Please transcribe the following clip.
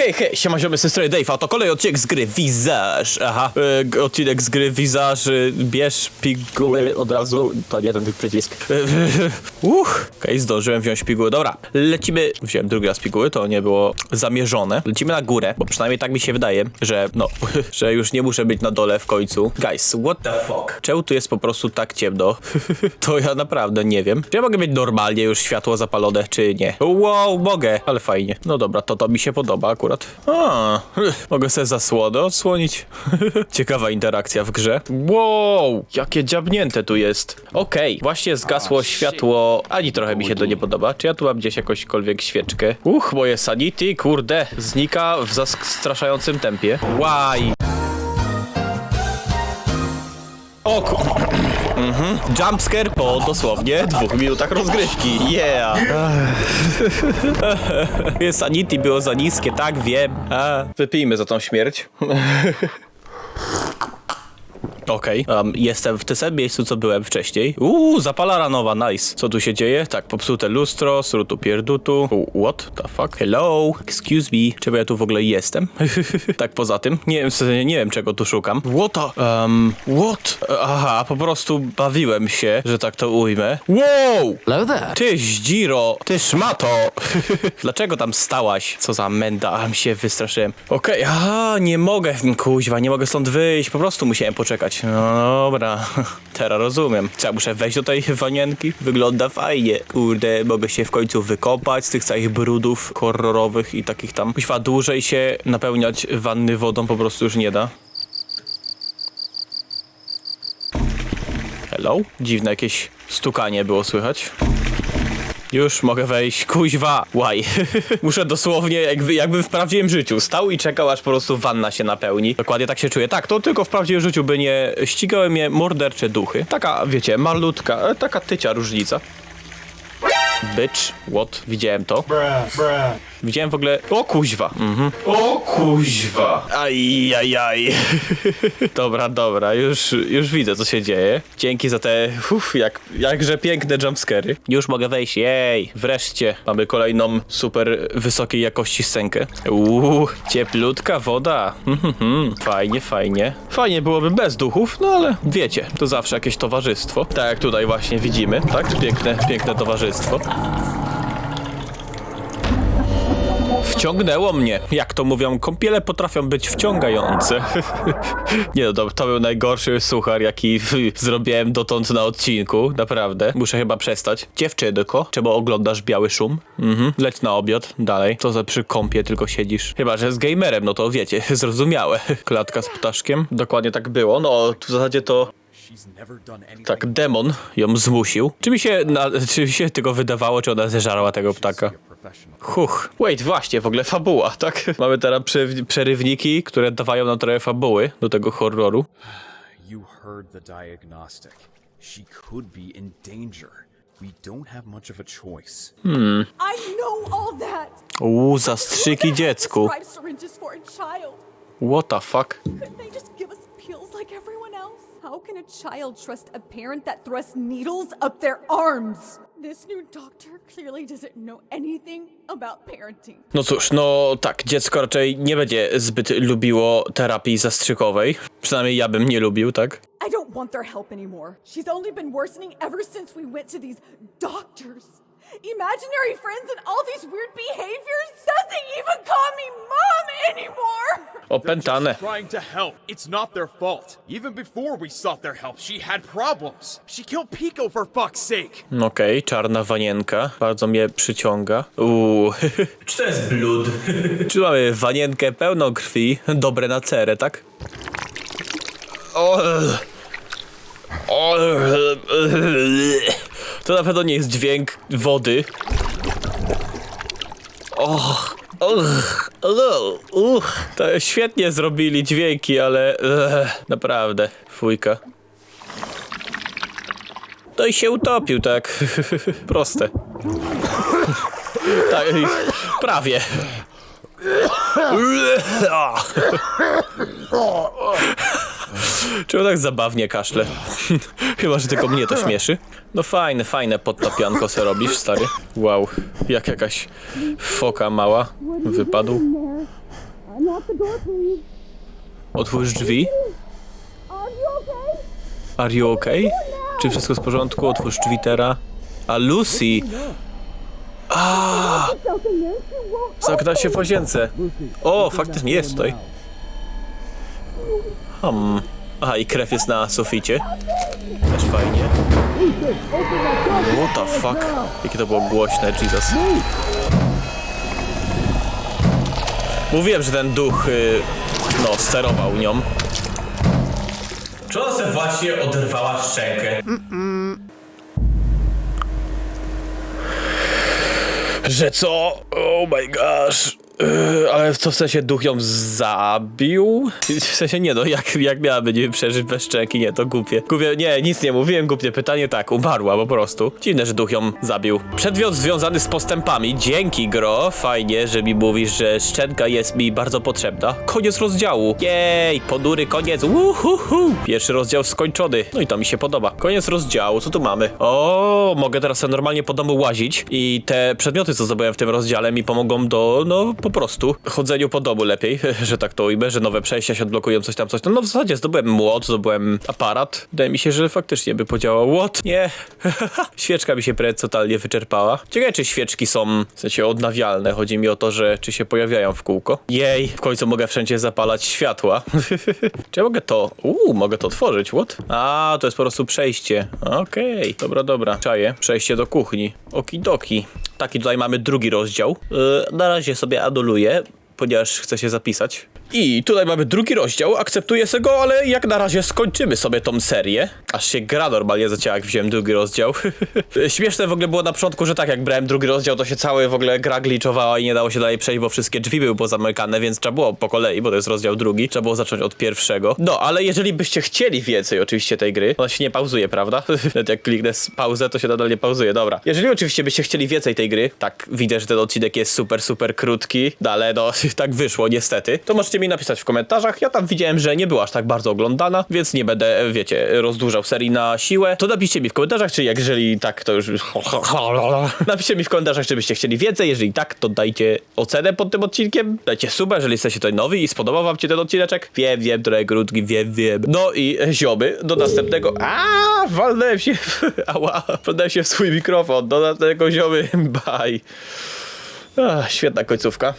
Hej, hej, siema ziomy, z tej strony Dave, a to kolejny odcinek z gry Visage. Aha, e, odcinek z gry Visage, e, bierz piguły od razu, to nie ten przycisk. E, Uch, okej, zdążyłem wziąć piguły, dobra, lecimy, wziąłem drugi raz piguły, to nie było zamierzone. Lecimy na górę, bo przynajmniej tak mi się wydaje, że no, że już nie muszę być na dole w końcu. Guys, what the fuck? Czemu tu jest po prostu tak ciemno? to ja naprawdę nie wiem. Czy ja mogę mieć normalnie już światło zapalone, czy nie? Wow, mogę, ale fajnie. No dobra, to to mi się podoba akurat. A, mogę sobie zasłonę odsłonić. Ciekawa interakcja w grze. Wow, jakie dziabnięte tu jest. Okej, właśnie zgasło światło. Ani trochę mi się to nie podoba. Czy ja tu mam gdzieś jakąśkolwiek świeczkę? Uch, moje sanity, kurde, znika w zastraszającym tempie. Łaj. O. Mhm. Jumpscare po dosłownie dwóch minutach rozgrywki. Yeah! Sanity było za niskie, tak wiem. A, wypijmy za tą śmierć. Okej, um, jestem w tym samym miejscu, co byłem wcześniej. Uuu, zapalara nowa, nice. Co tu się dzieje? Tak, popsute lustro, srutu pierdutu. U, What the fuck? Hello? Excuse me. Czego ja tu w ogóle jestem? tak poza tym, nie wiem, w sensie nie wiem, czego tu szukam. What the... Um, what? Aha, po prostu bawiłem się, że tak to ujmę. Wow! Hello there. Ty, Zdziro, ty szmato! Dlaczego tam stałaś? Co za menda, aż się wystraszyłem. Okej, aha, nie mogę, kuźwa, nie mogę stąd wyjść, po prostu musiałem poczekać. No dobra, teraz rozumiem. Co, ja muszę wejść do tej wanienki? Wygląda fajnie. Kurde, mogę się w końcu wykopać z tych całych brudów horrorowych i takich tam. Kuźwa, dłużej się napełniać wanny wodą po prostu już nie da. Hello? Dziwne jakieś stukanie było słychać. Już mogę wejść, kuźwa, łaj. Muszę dosłownie, jakby, jakbym w prawdziwym życiu stał i czekał, aż po prostu wanna się napełni. Dokładnie tak się czuję. Tak, to tylko w prawdziwym życiu by nie ścigały mnie mordercze duchy. Taka, wiecie, malutka, e, taka tycia różnica. Bitch, what? Widziałem to. Widziałem w ogóle... O kuźwa. Mhm. O kuźwa. Aj, aj, aj. dobra, dobra, już, już widzę co się dzieje. Dzięki za te, uf, jak, jakże piękne jumpscary. Już mogę wejść, jej. Wreszcie mamy kolejną super wysokiej jakości scenkę. Uuu, cieplutka woda. Mhm, fajnie, fajnie. Fajnie byłoby bez duchów, no ale wiecie, to zawsze jakieś towarzystwo. Tak jak tutaj właśnie widzimy, tak? Piękne, piękne towarzystwo. Wciągnęło mnie. Jak to mówią, kąpiele potrafią być wciągające. Nie no, to, to był najgorszy suchar, jaki zrobiłem dotąd na odcinku. Naprawdę. Muszę chyba przestać. Dziewczynko, czemu oglądasz biały szum? Mhm. Leć na obiad. Dalej. Co za przy kąpie tylko siedzisz. Chyba, że z gamerem, no to wiecie, zrozumiałe. Klatka z ptaszkiem. Dokładnie tak było. No, w zasadzie to tak, demon ją zmusił. Czy mi się, na, czy mi się tylko wydawało, czy ona zeżarła tego ptaka? Huch. Wait, właśnie, w ogóle fabuła, tak? Mamy teraz prze, przerywniki, które dawają nam trochę fabuły do tego horroru. You heard the diagnostic. She could be in danger. We don't have much of a choice. I know all that. Uuu, zastrzyki dziecku. What the fuck? Couldn't they just How can a child trust a parent that thrusts needles up their arms? This new doctor clearly doesn't know anything about parenting. No cóż, no tak, dziecko raczej nie będzie zbyt lubiło terapii zastrzykowej. Przynajmniej ja bym nie lubił, tak? I don't want their help anymore. She's only been worsening ever since we went to these doctors. Imaginary friends and all these weird behaviors doesn't even call me mom anymore. Opętane. Trying to help. It's not their fault. Even before we sought their help, she had problems. She killed Pico for fuck's sake. Okej, czarna wanienka. Bardzo mnie przyciąga. Uuu. Czy to jest blud? Czy mamy wanienkę pełną krwi? Dobre na cerę, tak? O, o, to na pewno nie jest dźwięk wody. Och. Uch, uch, uch. To świetnie zrobili dźwięki, ale ech, naprawdę, fujka. To i się utopił, tak. Proste. tak, prawie. Czemu tak zabawnie kaszle? Chyba, że tylko mnie to śmieszy. No fajne, fajne podtopianko se robisz, stary. Wow, jak jakaś foka mała wypadł. Otwórz drzwi. Are you okay? Czy wszystko w porządku? Otwórz drzwi teraz. A Lucy! A, zamknęła się w łazience. O, faktycznie jest tutaj. Hmm. Aha, i krew jest na suficie. Też fajnie. What the fuck? Jakie to było głośne, Jesus. Mówiłem, że ten duch, y, no, sterował nią. Czy ona sobie właśnie oderwała szczękę? Że co? Oh my gosh. Yy, ale co w sensie duch ją zabił? W sensie nie no, jak, jak miałaby nie przeżyć bez szczęki? Nie, to głupie. Głupie, nie, nic nie mówiłem, głupie pytanie, tak, umarła po prostu. Dziwne, że duch ją zabił. Przedmiot związany z postępami. Dzięki, gro. Fajnie, że mi mówisz, że szczęka jest mi bardzo potrzebna. Koniec rozdziału. Jej, ponury koniec. Uhuhu. Pierwszy rozdział skończony. No i to mi się podoba. Koniec rozdziału, co tu mamy? O, mogę teraz normalnie po domu łazić i te przedmioty, co zdobyłem w tym rozdziale mi pomogą do, no, po prostu chodzeniu po domu lepiej, że tak to ujmę, że nowe przejścia się odblokują, coś tam, coś tam. No w zasadzie zdobyłem młot, zdobyłem aparat. Wydaje mi się, że faktycznie by podziałał. What? Nie. Świeczka mi się prawie totalnie wyczerpała. Ciekawe, czy świeczki są w sensie odnawialne. Chodzi mi o to, że czy się pojawiają w kółko. Jej, w końcu mogę wszędzie zapalać światła. czy ja mogę to... Uuu, mogę to otworzyć, what? A, to jest po prostu przejście. Okej, dobra, dobra. Czaję. Przejście do kuchni. Okidoki. Taki tutaj mamy drugi rozdział. Yy, na razie sobie anuluję, ponieważ chcę się zapisać. I tutaj mamy drugi rozdział, akceptuję se go, ale jak na razie skończymy sobie tą serię. Aż się gra normalnie zacięła, jak wziąłem drugi rozdział. Śmieszne w ogóle było na początku, że tak, jak brałem drugi rozdział, to się cały w ogóle gra glitchowała i nie dało się dalej przejść, bo wszystkie drzwi były pozamykane, więc trzeba było po kolei, bo to jest rozdział drugi, trzeba było zacząć od pierwszego. No, ale jeżeli byście chcieli więcej oczywiście tej gry, ona się nie pauzuje, prawda? Nawet jak kliknę pauzę, to się nadal nie pauzuje, dobra. Jeżeli oczywiście byście chcieli więcej tej gry, tak widzę, że ten odcinek jest super, super krótki, no ale no, tak wyszło niestety, to możecie mi napisać w komentarzach. Ja tam widziałem, że nie była aż tak bardzo oglądana, więc nie będę, wiecie, rozdłużał serii na siłę. To napiszcie mi w komentarzach, czy jeżeli tak, to już... Napiszcie mi w komentarzach, czy byście chcieli więcej. Jeżeli tak, to dajcie ocenę pod tym odcinkiem. Dajcie suba, jeżeli jesteście tutaj nowi i spodobał wam się ten odcineczek. Wiem, wiem, trochę krótki, wiem, wiem. No i ziomy, do następnego... A, walnąłem się... Ała, walnąłem się w swój mikrofon. Do następnego ziomy, bye. Ach, świetna końcówka.